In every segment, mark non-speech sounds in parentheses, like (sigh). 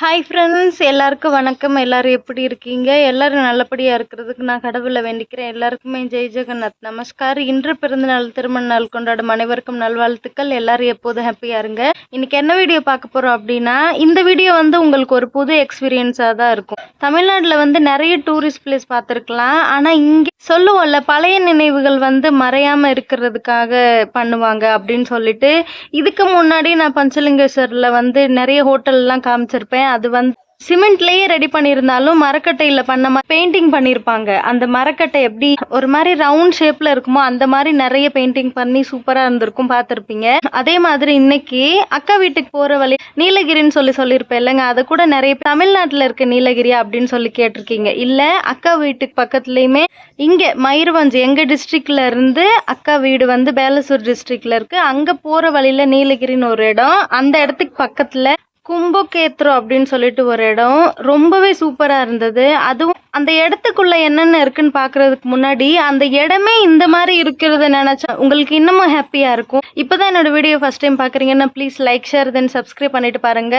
Hi friends எல்லாருக்கும் வணக்கம். எல்லாரும் எப்படி இருக்கீங்க? எல்லாரும் நல்லபடியாக இருக்கிறதுக்கு நான் கடவுளை வேண்டிக்கிறேன். எல்லாருக்குமே ஜெய் ஜெகநாத். நமஸ்கார். இன்று பிறந்தநாள் திருமண நாள் கொண்டாடும் அனைவருக்கும் நல்வாழ்த்துக்கள். எல்லாரும் எப்போதும் ஹாப்பியாக இருங்க. இன்னைக்கு என்ன வீடியோ பார்க்க போகிறோம் அப்படின்னா இந்த வீடியோ வந்து உங்களுக்கு ஒரு புது எக்ஸ்பீரியன்ஸாக தான் இருக்கும். தமிழ்நாட்டில் வந்து நிறைய டூரிஸ்ட் பிளேஸ் பார்த்துருக்கலாம். ஆனால் இங்கே சொல்லுவோம்ல பழைய நினைவுகள் வந்து மறையாமல் இருக்கிறதுக்காக பண்ணுவாங்க அப்படின்னு சொல்லிட்டு. இதுக்கு முன்னாடி நான் பஞ்சலிங்கேஸ்வரில் வந்து நிறைய ஹோட்டல்லாம் காமிச்சிருப்பேன். அது வந்து சிமெண்ட்லயே ரெடி பண்ணியிருந்தாலும் மரக்கட்டையில பண்ண மாதிரி பெயிண்டிங் பண்ணியிருப்பாங்க அந்த மரக்கட்டை எப்படி ஒரு மாதிரி ரவுண்ட் ஷேப்ல இருக்குமோ அந்த மாதிரி நிறைய பெயிண்டிங் பண்ணி சூப்பரா இருந்திருக்கும் பார்த்திருப்பீங்க. அதே மாதிரி இன்னைக்கு அக்கா வீட்டுக்கு போற வழி நீலகிரின்னு சொல்லி சொல்லியிருப்பேன் இல்லைங்க. அதை கூட நிறைய தமிழ்நாட்டில் தமிழ்நாட்டுல இருக்க நீலகிரி அப்படின்னு சொல்லி கேட்டிருக்கீங்க. இல்ல அக்கா வீட்டுக்கு பக்கத்துலயுமே இங்க மயூரபஞ்ச் எங்க டிஸ்ட்ரிக்ட்ல இருந்து அக்கா வீடு வந்து பேலசூர் டிஸ்ட்ரிக்ட்ல இருக்கு. அங்க போற வழியில நீலகிரின்னு ஒரு இடம். அந்த இடத்துக்கு பக்கத்துல கும்பகேத்ரோ அப்படின்னு சொல்லிட்டு ஒரு இடம். ரொம்பவே சூப்பரா இருந்தது. அதுவும் அந்த இடத்துக்குள்ள என்னென்ன இருக்குன்னு பாக்குறதுக்கு முன்னாடி அந்த இடமே இந்த மாதிரி இருக்கிறத நினைச்சா உங்களுக்கு இன்னமும் ஹாப்பியா இருக்கும். இப்பதான் என்னோட வீடியோ ஃபர்ஸ்ட் டைம் பாக்குறீங்கன்னா please like share then subscribe பண்ணிட்டு பாருங்க.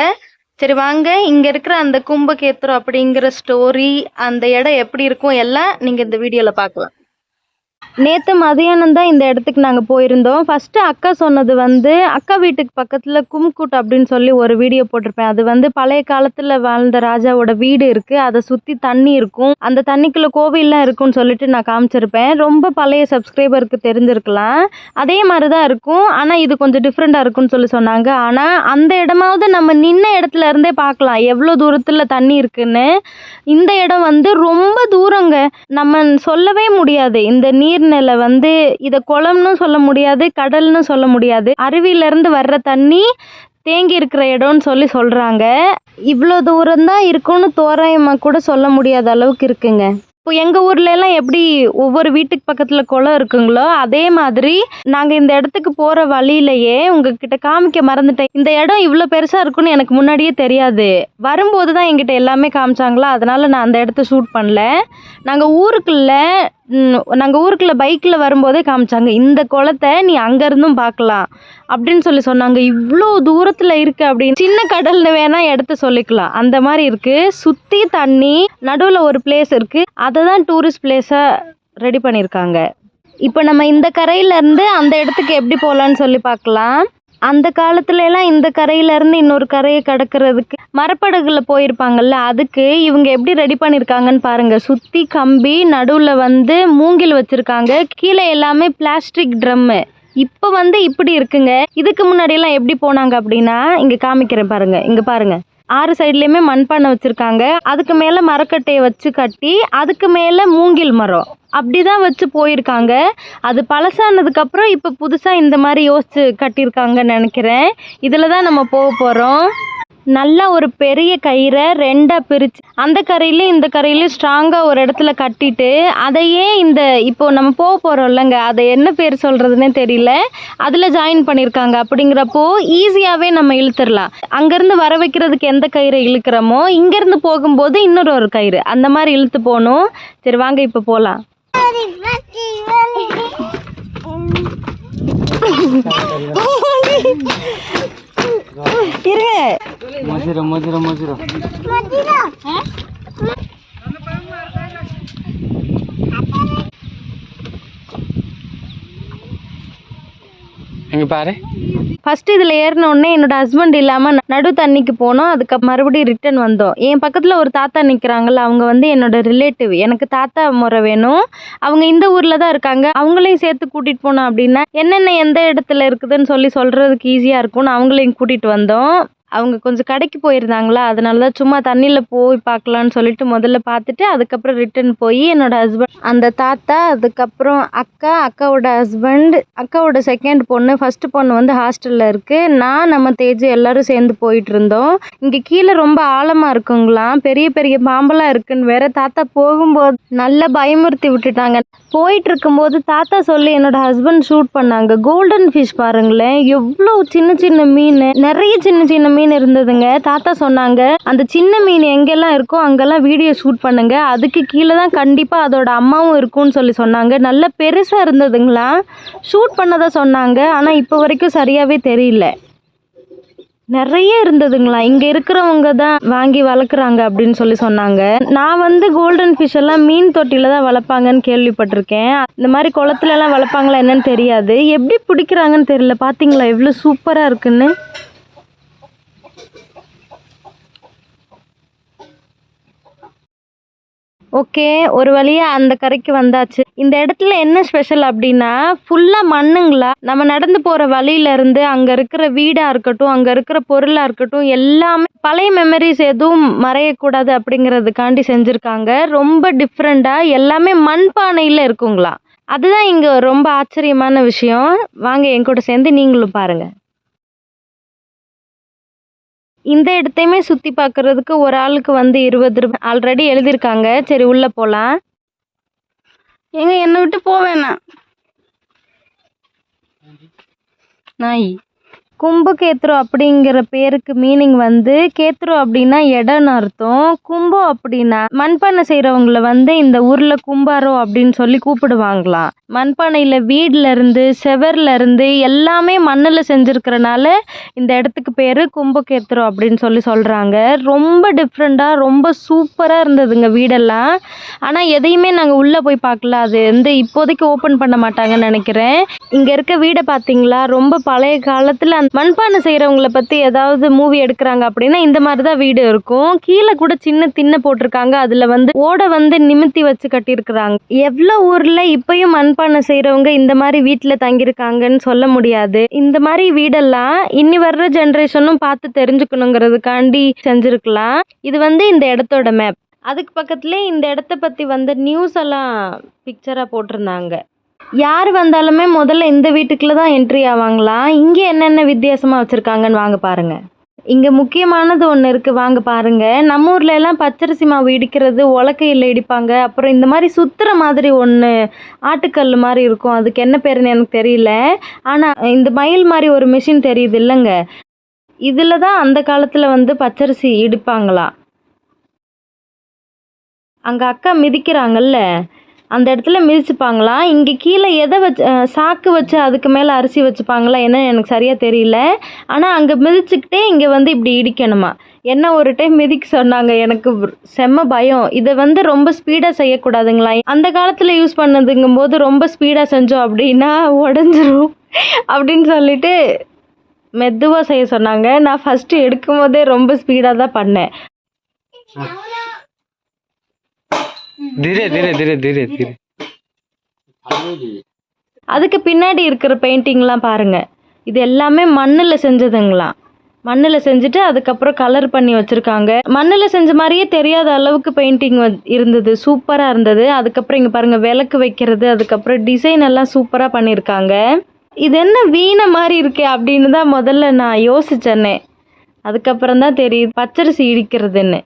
சரி வாங்க. இங்க இருக்கிற அந்த கும்பகேத்ரோ அப்படிங்கிற ஸ்டோரி அந்த இடம் எப்படி இருக்கும் எல்லாம் நீங்க இந்த வீடியோல பார்க்கலாம். நேற்று மதியானம் தான் இந்த இடத்துக்கு நாங்கள் போயிருந்தோம். ஃபஸ்ட்டு அக்கா சொன்னது வந்து அக்கா வீட்டுக்கு பக்கத்தில் கும்குட் அப்படின்னு சொல்லி ஒரு வீடியோ போட்டிருப்பேன். அது வந்து பழைய காலத்தில் வாழ்ந்த ராஜாவோட வீடு இருக்குது அதை சுற்றி தண்ணி இருக்கும். அந்த தண்ணிக்குள்ளே கோவில்லாம் இருக்கும்னு சொல்லிட்டு நான் காமிச்சிருப்பேன். ரொம்ப பழைய சப்ஸ்கிரைபருக்கு தெரிஞ்சிருக்கலாம். அதே மாதிரி தான் இருக்கும். ஆனால் இது கொஞ்சம் டிஃப்ரெண்ட்டாக இருக்கும்னு சொல்லி சொன்னாங்க. ஆனால் அந்த இடமாவது நம்ம நின்ன இடத்துல இருந்தே பார்க்கலாம். எவ்வளோ தூரத்தில் தண்ணி இருக்குன்னு. இந்த இடம் வந்து ரொம்ப தூரங்க. நம்ம சொல்லவே முடியாது. இந்த நீர் நீர்நிலை வந்து இதை குளம்னு சொல்ல முடியாது கடல்னு சொல்ல முடியாது. அருவியிலேருந்து வர்ற தண்ணி தேங்கி இருக்கிற இடம்னு சொல்லி சொல்கிறாங்க இவ்வளோ தூரம் தான் இருக்கும்னு தோராயமாக கூட சொல்ல முடியாத அளவுக்கு இருக்குங்க. இப்போ எங்கள் ஊர்ல எல்லாம் எப்படி ஒவ்வொரு வீட்டுக்கு பக்கத்தில் குளம் இருக்குங்களோ அதே மாதிரி நாங்கள் இந்த இடத்துக்கு போகிற வழியிலேயே உங்ககிட்ட காமிக்க மறந்துட்டேன். இந்த இடம் இவ்வளோ பெருசாக இருக்குன்னு எனக்கு முன்னாடியே தெரியாது. வரும்போது தான் எங்கிட்ட எல்லாமே காமிச்சாங்களா? அதனால நான் அந்த இடத்த ஷூட் பண்ணல. நாங்கள் ஊருக்குள்ள நாங்கள் ஊருக்குள்ள பைக்கில் வரும்போதே காமிச்சாங்க இந்த குளத்தை நீ அங்கேருந்தும் பார்க்கலாம் அப்படின்னு சொல்லி சொன்னாங்க. இவ்வளோ தூரத்தில் இருக்கு அப்படின்னு சின்ன கடல்னு வேணால் இடத்த சொல்லிக்கலாம். அந்த மாதிரி இருக்குது சுற்றி தண்ணி நடுவில் ஒரு பிளேஸ் இருக்குது அதை தான் டூரிஸ்ட் பிளேஸாக ரெடி பண்ணியிருக்காங்க. இப்போ நம்ம இந்த கரையிலேருந்து அந்த இடத்துக்கு எப்படி போகலான்னு சொல்லி பார்க்கலாம். அந்த காலத்துல எல்லாம் இந்த கரையில இருந்து இன்னொரு கரையை கடக்கிறதுக்கு மரப்படகுல போயிருப்பாங்கல்ல அதுக்கு இவங்க எப்படி ரெடி பண்ணிருக்காங்கன்னு பாருங்க. சுத்தி கம்பி நடுவுல வந்து மூங்கில் வச்சிருக்காங்க. கீழே எல்லாமே பிளாஸ்டிக் ட்ரம்மு இப்போ வந்து இப்படி இருக்குங்க. இதுக்கு முன்னாடி எல்லாம் எப்படி போனாங்க அப்படின்னா இங்க காமிக்கிறேன் பாருங்க. இங்க பாருங்க. ஆறு சைட்லேயுமே மண்பானை வச்சுருக்காங்க. அதுக்கு மேலே மரக்கட்டையை வச்சு கட்டி அதுக்கு மேலே மூங்கில் மரம். அப்படி தான் வச்சு போயிருக்காங்க. அது பழசானதுக்கப்புறம் இப்போ புதுசாக இந்த மாதிரி யோசித்து கட்டியிருக்காங்கன்னு நினைக்கிறேன். இதில் தான் நம்ம போக போகிறோம் நல்லா ஒரு பெரிய கயிறை ரெண்டாக பிரித்து அந்த கரையிலையும் இந்த கரையிலையும் ஸ்ட்ராங்காக ஒரு இடத்துல கட்டிட்டு அதையே இந்த இப்போ நம்ம போக போகிறோம் இல்லைங்க அதை என்ன பேர் சொல்கிறதுனே தெரியல அதில் ஜாயின் பண்ணியிருக்காங்க அப்படிங்கிறப்போ ஈஸியாகவே நம்ம இழுத்துடலாம் அங்கேருந்து வர வைக்கிறதுக்கு எந்த கயிறை இழுக்கிறோமோ இங்கேருந்து போகும்போது இன்னொரு ஒரு கயிறு அந்த மாதிரி இழுத்து போகணும் சரி வாங்க இப்போ போகலாம் இருங்க மதுரை மதுரை மதுரை இங்கே பாரு. ஃபஸ்ட்டு இதில் ஏறின உடனே என்னோட ஹஸ்பண்ட் இல்லாமல் நடு தண்ணிக்கு போனோம். அதுக்கு மறுபடியும் ரிட்டன் வந்தோம். என் பக்கத்தில் ஒரு தாத்தா நிற்கிறாங்கல்ல அவங்க வந்து என்னோட ரிலேட்டிவ் எனக்கு தாத்தா முறை வேணும். அவங்க இந்த ஊரில் தான் இருக்காங்க. அவங்களையும் சேர்த்து கூட்டிகிட்டு போனோம் அப்படின்னா என்னென்ன எந்த இடத்துல இருக்குதுன்னு சொல்லி சொல்கிறதுக்கு ஈஸியாக இருக்கும்னு அவங்களையும் கூட்டிகிட்டு வந்தோம். அவங்க கொஞ்சம் கடைக்கு போயிருந்தாங்களா அதனால தான் சும்மா தண்ணியில் போய் பார்க்கலான்னு சொல்லிட்டு முதல்ல பார்த்துட்டு அதுக்கப்புறம் ரிட்டர்ன் போய் என்னோடய ஹஸ்பண்ட் அந்த தாத்தா அதுக்கப்புறம் அக்கா அக்காவோட ஹஸ்பண்ட் அக்காவோட செகண்ட் பொண்ணு ஃபஸ்ட்டு பொண்ணு வந்து ஹாஸ்டலில் இருக்குது நான் நம்ம தேஜு எல்லாரும் சேர்ந்து போயிட்டு இருந்தோம் இங்கே கீழே ரொம்ப ஆழமாக இருக்குங்களாம். பெரிய பெரிய பாம்பெல்லாம் இருக்குன்னு வேற தாத்தா போகும்போது நல்லா பயமுறுத்தி விட்டுட்டாங்க. போயிட்டு இருக்கும்போது தாத்தா சொல்லி என்னோட ஹஸ்பண்ட் ஷூட் பண்ணாங்க. கோல்டன் ஃபிஷ் பாருங்களேன். எவ்வளோ சின்ன சின்ன மீன் நிறைய சின்ன சின்ன மீன் இருந்ததுங்க. தாத்தா சொன்னாங்க அந்த சின்ன மீன் எங்கெல்லாம் இருக்கோ அங்கெல்லாம் வீடியோ ஷூட் பண்ணுங்க. அதுக்கு கீழே தான் கண்டிப்பாக அதோட அம்மாவும் இருக்கும்னு சொல்லி சொன்னாங்க. நல்ல பெருசாக இருந்ததுங்களா? ஷூட் பண்ணதாக சொன்னாங்க. ஆனால் இப்போ வரைக்கும் சரியாகவே தெரியல. நிறைய இருந்ததுங்களா? இங்கே இருக்கிறவங்க தான் வாங்கி வளர்க்குறாங்க அப்படின்னு சொல்லி சொன்னாங்க. நான் வந்து கோல்டன் ஃபிஷ் எல்லாம் மீன் தொட்டியில் தான் வளர்ப்பாங்கன்னு கேள்விப்பட்டிருக்கேன். இந்த மாதிரி குளத்துலலாம் வளர்ப்பாங்களா என்னன்னு தெரியாது. எப்படி பிடிக்கிறாங்கன்னு தெரியல. பார்த்தீங்களா எவ்வளோ சூப்பராக இருக்குன்னு. ஓகே ஒரு வழியா அந்த கரைக்கு வந்தாச்சு. இந்த இடத்துல என்ன ஸ்பெஷல் அப்படின்னா ஃபுல்லா மண்ணுங்களா நம்ம நடந்து போற வழியில இருந்து அங்க இருக்கிற வீடா இருக்கட்டும் அங்க இருக்கிற பொருளா இருக்கட்டும் எல்லாமே பழைய மெமரிஸ் எதுவும் மறையக்கூடாது அப்படிங்கிறதுக்காண்டி செஞ்சிருக்காங்க. ரொம்ப டிஃப்ரெண்டா எல்லாமே மண்பானையில இருக்குங்களா? அதுதான் இங்க ரொம்ப ஆச்சரியமான விஷயம். வாங்க என் கூட சேர்ந்து நீங்களும் பாருங்க. இந்த இடத்தையுமே சுற்றி பார்க்குறதுக்கு ஒரு ஆளுக்கு வந்து இருபது ரூபாய் ஆல்ரெடி எழுதியிருக்காங்க. சரி உள்ளே போகலாம் எங்க என்னை விட்டு போவேண்ணா நாய். கும்பகேத்ரு அப்படிங்கிற பேருக்கு மீனிங் வந்து கேத்ரு அப்படின்னா இடம்னு அர்த்தம். கும்பம் அப்படின்னா மண்பானை செய்கிறவங்கள வந்து இந்த ஊரில் கும்பாரோ அப்படின்னு சொல்லி கூப்பிடுவாங்களாம் மண்பானையில் வீட்ல இருந்து செவர்ல இருந்து எல்லாமே மண்ணில் செஞ்சுருக்கிறனால இந்த இடத்துக்கு பேர் கும்பகேத்ரு அப்படின்னு சொல்லி சொல்கிறாங்க ரொம்ப டிஃப்ரெண்ட்டாக ரொம்ப சூப்பராக இருந்ததுங்க வீடெல்லாம். ஆனால் எதையுமே நாங்கள் உள்ளே போய் பார்க்கல. அது வந்து இப்போதைக்கு ஓப்பன் பண்ண மாட்டாங்கன்னு நினைக்கிறேன். இங்கே இருக்க வீடை பார்த்தீங்களா ரொம்ப பழைய காலத்தில் அந்த மண்பானை செய்றவங்கள பற்றி ஏதாவது மூவி எடுக்கிறாங்க அப்படின்னா இந்த மாதிரி தான் வீடு இருக்கும். கீழே கூட சின்ன திண்ணை போட்டிருக்காங்க. அதில் வந்து ஓடை வந்து நிமித்தி வச்சு கட்டியிருக்கிறாங்க. எவ்வளோ ஊர்ல இப்பயும் மண்பானை செய்கிறவங்க இந்த மாதிரி வீட்டில் தங்கியிருக்காங்கன்னு சொல்ல முடியாது. இந்த மாதிரி வீடெல்லாம் இனி வர்ற ஜென்ரேஷனும் பார்த்து தெரிஞ்சுக்கணுங்கிறதுக்காண்டி செஞ்சிருக்கலாம். இது வந்து இந்த இடத்தோட மேப் அதுக்கு பக்கத்துலேயே இந்த இடத்த பற்றி வந்த நியூஸ் எல்லாம் பிக்சராக போட்டிருந்தாங்க. யார் வந்தாலுமே முதல்ல இந்த வீட்டுக்குள்ள தான் என்ட்ரி ஆவாங்களாம் இங்கே என்னென்ன வித்தியாசமாக வச்சுருக்காங்கன்னு வாங்க பாருங்க. இங்கே முக்கியமானது ஒன்று இருக்குது வாங்க பாருங்க. நம்ம ஊரில் எல்லாம் பச்சரிசி மாவு இடிக்கிறது உலக்கையில் இடிப்பாங்க. அப்புறம் இந்த மாதிரி சுத்துற மாதிரி ஒன்று ஆட்டுக்கல் மாதிரி இருக்கும். அதுக்கு என்ன பேருன்னு எனக்கு தெரியல. ஆனால் இந்த மயில் மாதிரி ஒரு மிஷின் தெரியுது இல்லைங்க. இதில் தான் அந்த காலத்தில் வந்து பச்சரிசி இடிப்பாங்களாம் அங்கே அக்கா மிதிக்கிறாங்கல்ல. அந்த இடத்துல மிதிச்சுப்பாங்களாம் இங்கே கீழே எதை வச்சு சாக்கு வச்சு அதுக்கு மேலே அரிசி வச்சுப்பாங்களா என்னன்னு எனக்கு சரியாக தெரியல. ஆனால் அங்கே மிதிச்சுக்கிட்டே இங்கே வந்து இப்படி இடிக்கணுமா? என்ன ஒரு டைம் மிதிக்க சொன்னாங்க. எனக்கு செம்ம பயம். இதை வந்து ரொம்ப ஸ்பீடாக செய்யக்கூடாதுங்களா? அந்த காலத்தில் யூஸ் பண்ணதுங்கும் போது ரொம்ப ஸ்பீடாக செஞ்சோம் அப்படின்னா உடஞ்சிரும் அப்படின்னு சொல்லிட்டு மெதுவாக செய்ய சொன்னாங்க. நான் ஃபஸ்ட்டு எடுக்கும் போதே ரொம்ப ஸ்பீடாக தான் பண்ணேன். धीरे धीरे धीरे धीरे धीरे அதுக்கு பின்னாடி இருக்கிற பெயிண்டிங்லாம் பாருங்க இது எல்லாமே மண்ணில் செஞ்சதுங்களாம் மண்ணில் செஞ்சுட்டு அதுக்கப்புறம் கலர் பண்ணி வச்சுருக்காங்க மண்ணில் செஞ்ச மாதிரியே தெரியாத அளவுக்கு பெயிண்டிங் இருந்தது சூப்பராக இருந்தது அதுக்கப்புறம் இங்கே பாருங்கள் விளக்கு வைக்கிறது அதுக்கப்புறம் டிசைன் எல்லாம் சூப்பராக பண்ணியிருக்காங்க இது என்ன வீணை மாதிரி இருக்கே அப்படின்னு தான் முதல்ல நான் யோசிச்சேனே அதுக்கப்புறம் தான் தெரியுது பச்சரிசி இடிக்கிறதுன்னு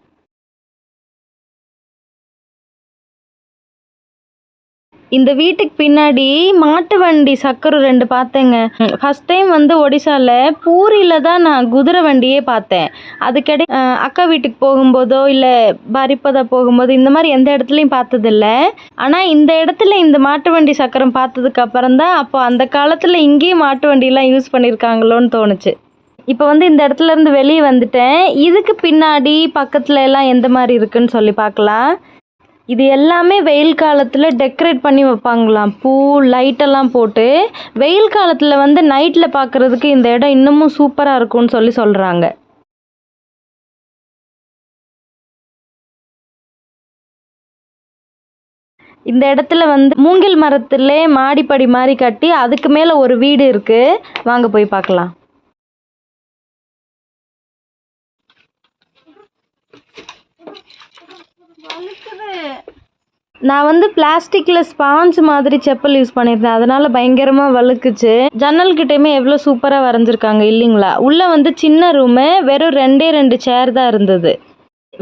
இந்த வீட்டுக்கு பின்னாடி மாட்டு வண்டி சக்கரம் ரெண்டு பார்த்தேங்க. ஃபர்ஸ்ட் டைம் வந்து ஒடிசாவில் பூரியில் தான் நான் குதிரை வண்டியே பார்த்தேன். அதுக்கடி அக்கா வீட்டுக்கு போகும்போதோ இல்லை பரிப்பதா போகும்போது இந்த மாதிரி எந்த இடத்துலையும் பார்த்ததில்ல. ஆனால் இந்த இடத்துல இந்த மாட்டு வண்டி சக்கரம் பார்த்ததுக்கு அப்புறம் தான் அப்போ அந்த காலத்தில் இங்கேயும் மாட்டு வண்டியெலாம் யூஸ் பண்ணியிருக்காங்களோன்னு தோணுச்சு. இப்போ வந்து இந்த இடத்துல இருந்து வெளியே வந்துட்டேன். இதுக்கு பின்னாடி பக்கத்துல எல்லாம் எந்த மாதிரி இருக்குன்னு சொல்லி பார்க்கலாம். இது எல்லாமே வெயில் காலத்தில் டெக்கரேட் பண்ணி வைப்பாங்களாம். பூ லைட்டெல்லாம் போட்டு வெயில் காலத்தில் வந்து நைட்டில் பார்க்குறதுக்கு இந்த இடம் இன்னமும் சூப்பராக இருக்கும்னு சொல்லி சொல்கிறாங்க இந்த இடத்துல வந்து மூங்கில் மரத்திலே மாடிப்படி மாதிரி கட்டி அதுக்கு மேலே ஒரு வீடு இருக்குது வாங்க போய் பார்க்கலாம். நான் வந்து பிளாஸ்டிக்கில் ஸ்பாஞ்ச் மாதிரி செப்பல் யூஸ் பண்ணியிருந்தேன். அதனால் பயங்கரமாக வழுக்குச்சு. ஜன்னல் கிட்டேயுமே எவ்வளோ சூப்பராக வரைஞ்சிருக்காங்க இல்லைங்களா? உள்ளே வந்து சின்ன ரூமு வெறும் ரெண்டே ரெண்டு சேர் தான் இருந்தது.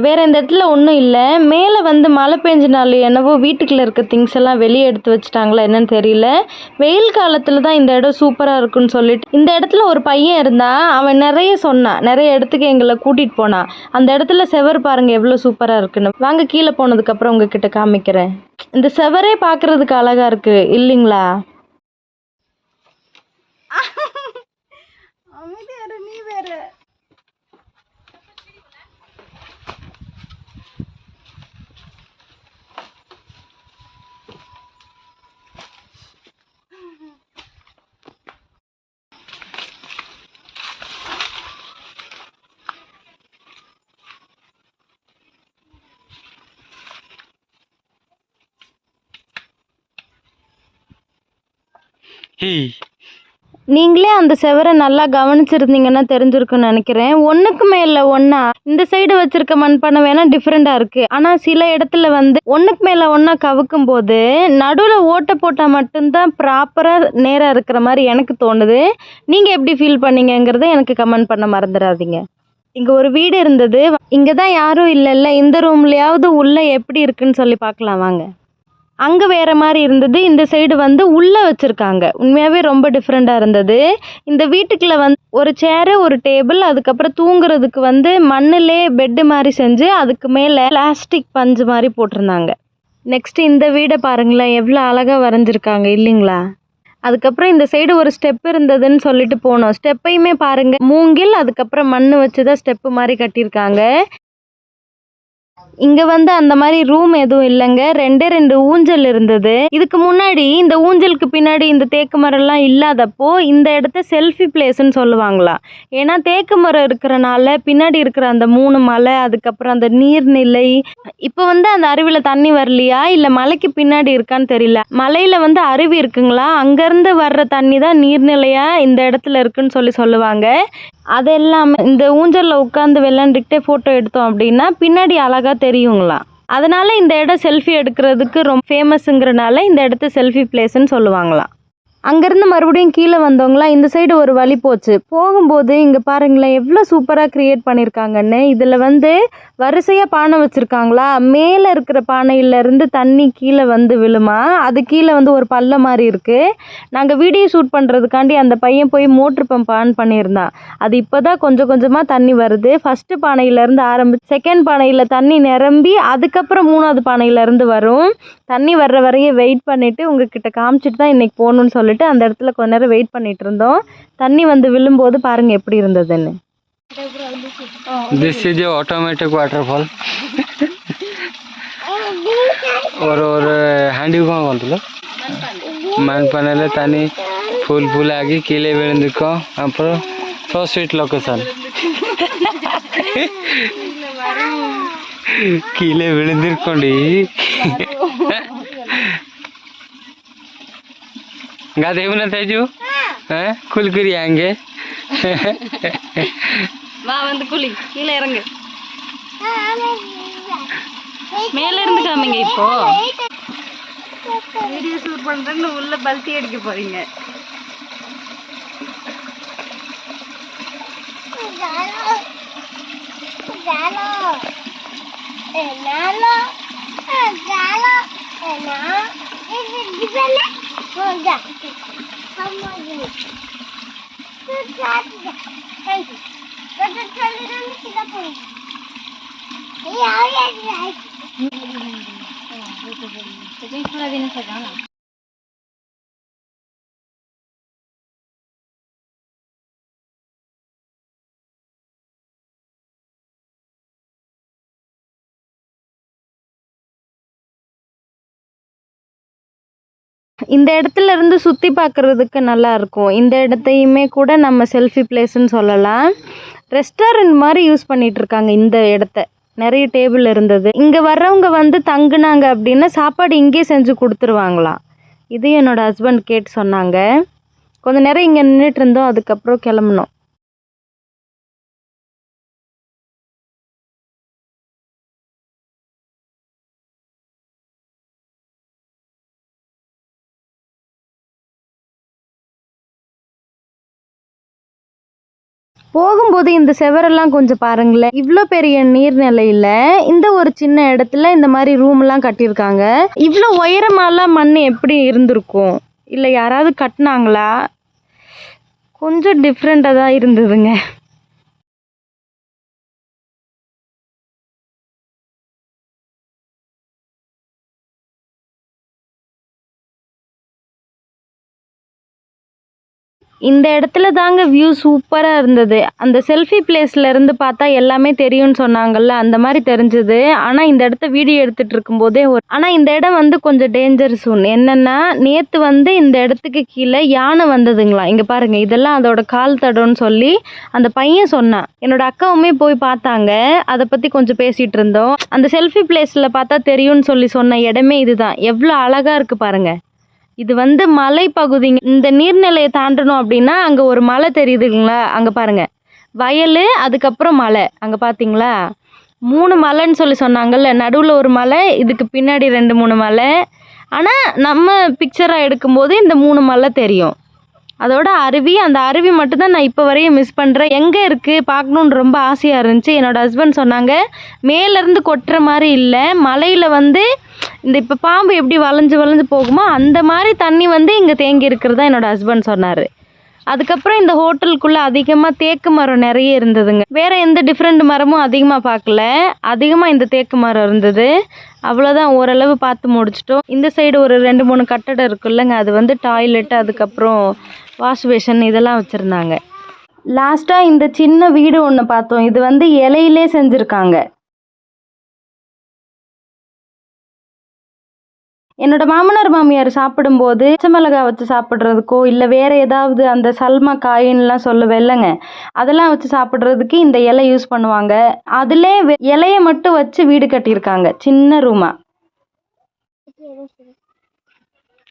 வேறு இந்த இடத்துல ஒன்றும் இல்லை. மேலே வந்து மழை பெஞ்சனால என்னவோ வீட்டுக்குள்ள இருக்க திங்ஸ் எல்லாம் வெளியே எடுத்து வச்சுட்டாங்களா என்னன்னு தெரியல. வெயில் காலத்தில் தான் இந்த இடம் சூப்பராக இருக்குன்னு சொல்லிட்டு இந்த இடத்துல ஒரு பையன் இருந்தான் அவன் நிறைய சொன்னான். நிறைய இடத்துக்கு எங்களை கூட்டிகிட்டு போனான். அந்த இடத்துல செவர் பாருங்க எவ்வளோ சூப்பராக இருக்குன்னு. வாங்க கீழே போனதுக்கப்புறம் உங்ககிட்ட காமிக்கிறேன். இந்த செவரே பார்க்குறதுக்கு அழகாக இருக்குது இல்லைங்களா (laughs) அமைதியாரு நீ வேற ஹீ நீங்களே அந்த செவரை நல்லா கவனிச்சிருந்தீங்கன்னா தெரிஞ்சிருக்கும்னு நினைக்கிறேன். ஒன்றுக்கு மேலே ஒன்றா இந்த சைடு வச்சிருக்க மண்பானை வேணா டிஃப்ரெண்ட்டாக இருக்குது ஆனால் சில இடத்துல வந்து ஒன்றுக்கு மேலே ஒன்றா கவுக்கும் போது நடுவில் ஓட்டை போட்டால் மட்டும்தான் ப்ராப்பராக நேராக இருக்கிற மாதிரி எனக்கு தோணுது. நீங்கள் எப்படி ஃபீல் பண்ணீங்கங்கிறத எனக்கு கமெண்ட் பண்ண மறந்துடாதீங்க. இங்கே ஒரு வீடு இருந்தது. இங்கே தான் யாரும் இல்லைல்ல. இந்த ரூம்லையாவது உள்ளே எப்படி இருக்குன்னு சொல்லி பார்க்கலாம். வாங்க. அங்கே வேறு மாதிரி இருந்தது. இந்த சைடு வந்து உள்ளே வச்சுருக்காங்க. உண்மையாகவே ரொம்ப டிஃப்ரெண்ட்டாக இருந்தது. இந்த வீட்டுக்குள்ள வந்து ஒரு சேரு ஒரு டேபிள் அதுக்கப்புறம் தூங்குறதுக்கு வந்து மண்ணிலே பெட்டு மாதிரி செஞ்சு அதுக்கு மேலே பிளாஸ்டிக் பஞ்சு மாதிரி போட்டிருந்தாங்க. நெக்ஸ்ட் இந்த வீடை பாருங்களேன் எவ்வளோ அழகாக வரைஞ்சிருக்காங்க இல்லைங்களா? அதுக்கப்புறம் இந்த சைடு ஒரு ஸ்டெப் இருந்ததுன்னு சொல்லிட்டு போனோம். ஸ்டெப்பையுமே பாருங்க மூங்கில் அதுக்கப்புறம் மண் வச்சு தான் ஸ்டெப்பு மாதிரி கட்டியிருக்காங்க. இங்க வந்து அந்த மாதிரி ரூம் எதுவும் இல்லைங்க. ரெண்டே ரெண்டு ஊஞ்சல் இருந்தது. இதுக்கு முன்னாடி இந்த ஊஞ்சலுக்கு பின்னாடி இந்த தேக்கு மரம்லாம் இல்லாதப்போ இந்த இடத்த செல்ஃபி பிளேஸ்ன்னு சொல்லுவாங்களாம் ஏன்னா தேக்கு மரம் இருக்கிறனால பின்னாடி இருக்கிற அந்த மூணு மலை அதுக்கப்புறம் அந்த நீர்நிலை இப்போ வந்து அந்த அருவியில் தண்ணி வரலையா? இல்லை மலைக்கு பின்னாடி இருக்கான்னு தெரியல. மலையில் வந்து அருவி இருக்குங்களா? அங்கேருந்து வர்ற தண்ணி தான் நீர்நிலையா இந்த இடத்துல இருக்குன்னு சொல்லி சொல்லுவாங்க. அது எல்லாமே இந்த ஊஞ்சலில் உட்காந்து விளாண்டுக்கிட்டே ஃபோட்டோ எடுத்தோம் அப்படின்னா பின்னாடி அழகாக தெரியுங்களா? அதனால் இந்த இடம் செல்ஃபி எடுக்கிறதுக்கு ரொம்ப ஃபேமஸுங்கிறனால இந்த இடத்த செல்ஃபி பிளேஸ்ன்னு சொல்லுவாங்களாம். அங்கேருந்து மறுபடியும் கீழே வந்தவங்களாம் இந்த சைடு ஒரு வழி போச்சு. போகும்போது இங்கே பாருங்களேன் எவ்வளோ சூப்பராக க்ரியேட் பண்ணியிருக்காங்கன்னு இதில் வந்து வரிசையாக பானை வச்சுருக்காங்களா? மேலே இருக்கிற பானையிலேருந்து தண்ணி கீழே வந்து விழுமா? அது கீழே வந்து ஒரு பல்ல மாதிரி இருக்குது நாங்கள் வீடியோ ஷூட் பண்ணுறதுக்காண்டி அந்த பையன் போய் மோட்ரு பம்ப் ஆன் பண்ணியிருந்தான். அது இப்போ தான் கொஞ்சம் கொஞ்சமாக தண்ணி வருது. ஃபஸ்ட்டு பானையிலேருந்து ஆரம்பிச்சு செகண்ட் பானையில் தண்ணி நிரம்பி அதுக்கப்புறம் மூணாவது பானையிலேருந்து வரும். தண்ணி வர்ற வரையே வெயிட் பண்ணிவிட்டு உங்ககிட்ட காமிச்சிட்டு தான் இன்றைக்கி போகணுன்னு சொல்லிட்டு அந்த இடத்துல கொஞ்ச நேரம் வெயிட் பண்ணிட்டு இருந்தோம். தண்ணி வந்து விழும்போது பாருங்க எப்படி இருந்ததுன்னு. This is automatic waterfall ஒரு ஒரு ಹ್ಯಾಂಡಿಗೆ କ'ଣ ಬಂತಲ್ಲ ಮನ್ಪನಲ್ಲಿ ತಾನಿ ಫುಲ್ ಫುಲ್ ಆಗಿ ಕೀಲೆ ಬೆಳೆದಿಕ್ಕೋ ಅಪ್ರ ಸೊ ಸ್ವೀಟ್ ಲೊಕೇಶನ್ ಕೀಲೆ ಬೆಳೆದಿರ್ಕೊಂಡು ગાધે એવું નથી હજુ હે குளிக்கிறியா அங்கே வா வந்து குளி கீழே இறங்கு மேல இருந்து காமிங்க இப்போ வீடியோ ஷூட் பண்றேன்னு உள்ள பல்ட்டி அடிக்க போறீங்க என்னாலோ என்னாலோ என்ன இது இதுல Manga. Vamos. Tu sabe. Né? Ei. Eu tô vamos aqui da ponte. E olha. Hum, hum, hum. Ah, você tem que falar bem nessa gana. இந்த இடத்துல இருந்து சுற்றி பார்க்குறதுக்கு நல்லா இருக்கும். இந்த இடத்தையுமே கூட நம்ம செல்ஃபி பிளேஸ்ன்னு சொல்லலாம். ரெஸ்டாரண்ட் மாதிரி யூஸ் பண்ணிகிட்ருக்காங்க இந்த இடத்த. நிறைய டேபிள் இருந்தது. இங்கே வர்றவங்க வந்து தங்குனாங்க அப்படின்னா சாப்பாடு இங்கேயே செஞ்சு கொடுத்துருவாங்களாம். இது என்னோடய ஹஸ்பண்ட் கேட்டு சொன்னாங்க. கொஞ்ச நேரம் இங்கே நின்றுட்டு இருந்தோம். அதுக்கப்புறம் கிளம்புனோம். போகும்போது இந்த செவரெல்லாம் கொஞ்சம் பாருங்களேன். இவ்வளோ பெரிய நீர்நிலையில் இந்த ஒரு சின்ன இடத்துல இந்த மாதிரி ரூம்லாம் கட்டியிருக்காங்க. இவ்வளோ உயரமாலாம் மண் எப்படி இருந்திருக்கும்? இல்லை யாராவது கட்டினாங்களா? கொஞ்சம் டிஃப்ரெண்ட்டாக தான் இருந்ததுங்க. இந்த இடத்துல தாங்க வியூ சூப்பராக இருந்தது. அந்த செல்ஃபி பிளேஸ்ல இருந்து பார்த்தா எல்லாமே தெரியும்னு சொன்னாங்கல்ல அந்த மாதிரி தெரிஞ்சது. ஆனால் இந்த இடத்த வீடியோ எடுத்துகிட்டு இருக்கும்போதே ஒரு ஆனால் இந்த இடம் வந்து கொஞ்சம் டேஞ்சர் சூன் என்னென்னா நேற்று வந்து இந்த இடத்துக்கு கீழே யானை வந்ததுங்களாம் இங்கே பாருங்கள் இதெல்லாம் அதோட கால் தடம்னு சொல்லி அந்த பையன் சொன்னான். என்னோட அக்காவுமே போய் பார்த்தாங்க. அதை பற்றி கொஞ்சம் பேசிகிட்டு இருந்தோம். அந்த செல்ஃபி பிளேஸில் பார்த்தா தெரியும்னு சொல்லி சொன்ன இடமே இதுதான். எவ்வளோ அழகாக இருக்குது பாருங்கள் இது வந்து மலைப்பகுதிங்க இந்த நீர்நிலையை தாண்டணும் அப்படின்னா அங்கே ஒரு மலை தெரியுதுங்களா அங்கே பாருங்க. வயல் அதுக்கப்புறம் மலை. அங்கே பார்த்தீங்களா மூணு மலைன்னு சொல்லி சொன்னாங்கல்ல. நடுவில் ஒரு மலை இதுக்கு பின்னாடி ரெண்டு மூணு மலை. ஆனால் நம்ம பிக்சராக எடுக்கும்போது இந்த மூணு மலை தெரியும். அதோட அருவி அந்த அருவி மட்டும்தான் நான் இப்போ வரையும் மிஸ் பண்ணுறேன் எங்கே இருக்குது பார்க்கணுன்னு ரொம்ப ஆசையாக இருந்துச்சு. என்னோடய ஹஸ்பண்ட் சொன்னாங்க மேலேருந்து கொட்டுற மாதிரி இல்லை. மலையில் வந்து இந்த இப்போ பாம்பு எப்படி வளைஞ்சு வளைஞ்சு போகுமோ அந்த மாதிரி தண்ணி வந்து இங்கே தேங்கி இருக்கிறதா என்னோட ஹஸ்பண்ட் சொன்னார். அதுக்கப்புறம் இந்த ஹோட்டலுக்குள்ளே அதிகமாக தேக்கு மரம் நிறைய இருந்ததுங்க. வேறு எந்த டிஃப்ரெண்ட் மரமும் அதிகமாக பார்க்கல. அதிகமாக இந்த தேக்கு மரம் இருந்தது. அவ்வளோதான் ஓரளவு பார்த்து முடிச்சிட்டோம். இந்த சைடு ஒரு ரெண்டு மூணு கட்டடம் இருக்குல்லங்க. அது வந்து டாய்லெட் அதுக்கப்புறம் வாஷ் பேஷன் இதெல்லாம் வச்சுருந்தாங்க. லாஸ்ட்டாக இந்த சின்ன வீடு ஒன்று பார்த்தோம். இது வந்து இலையிலே செஞ்சுருக்காங்க. என்னோட மாமனார் மாமியார் சாப்பிடும்போது பச்சை மிளகாய் வச்சு சாப்பிட்றதுக்கோ இல்லை வேற ஏதாவது அந்த சல்மா காயின்லாம் சொல்லுவேன் இல்லைங்க அதெல்லாம் வச்சு சாப்பிட்றதுக்கு இந்த இலை யூஸ் பண்ணுவாங்க. அதிலே இலைய மட்டும் வச்சு வீடு கட்டியிருக்காங்க சின்ன ரூமா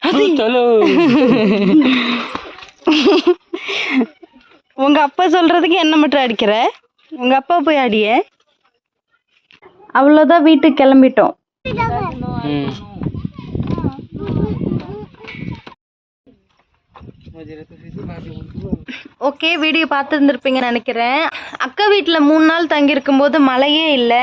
(laughs) உங்க அப்பா சொல்றதுக்கு என்ன மட்டும் அடிக்கிற? உங்க அப்பா போய் அடிய. அவ்வளோதான் வீட்டுக்கு கிளம்பிட்டோம். ஓகே வீடியோ பார்த்துருந்துருப்பீங்கன்னு நினைக்கிறேன். அக்கா வீட்டில் மூணு நாள் தங்கியிருக்கும் போது மழையே இல்லை.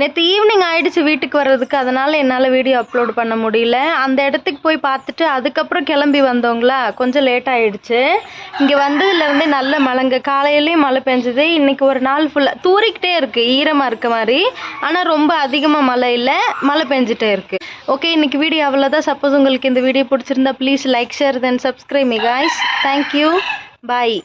நேற்று ஈவினிங் ஆயிடுச்சு வீட்டுக்கு வர்றதுக்கு. அதனால் என்னால் வீடியோ அப்லோட் பண்ண முடியல. அந்த இடத்துக்கு போய் பார்த்துட்டு அதுக்கப்புறம் கிளம்பி வந்தோங்களா கொஞ்சம் லேட் ஆயிடுச்சு. இங்கே வந்ததுலேருந்தே நல்ல மழைங்க. காலையிலேயும் மழை பெஞ்சது. இன்றைக்கி ஒரு நாள் ஃபுல்லாக தூறிக்கிட்டே இருக்குது ஈரமாக இருக்க மாதிரி. ஆனால் ரொம்ப அதிகமாக மழை இல்லை. மழை பெஞ்சிட்டே இருக்குது ஓகே இன்றைக்கி வீடியோ அவ்வளோதான் சப்போஸ் உங்களுக்கு இந்த வீடியோ பிடிச்சிருந்தா please like share then subscribe me guys thank you bye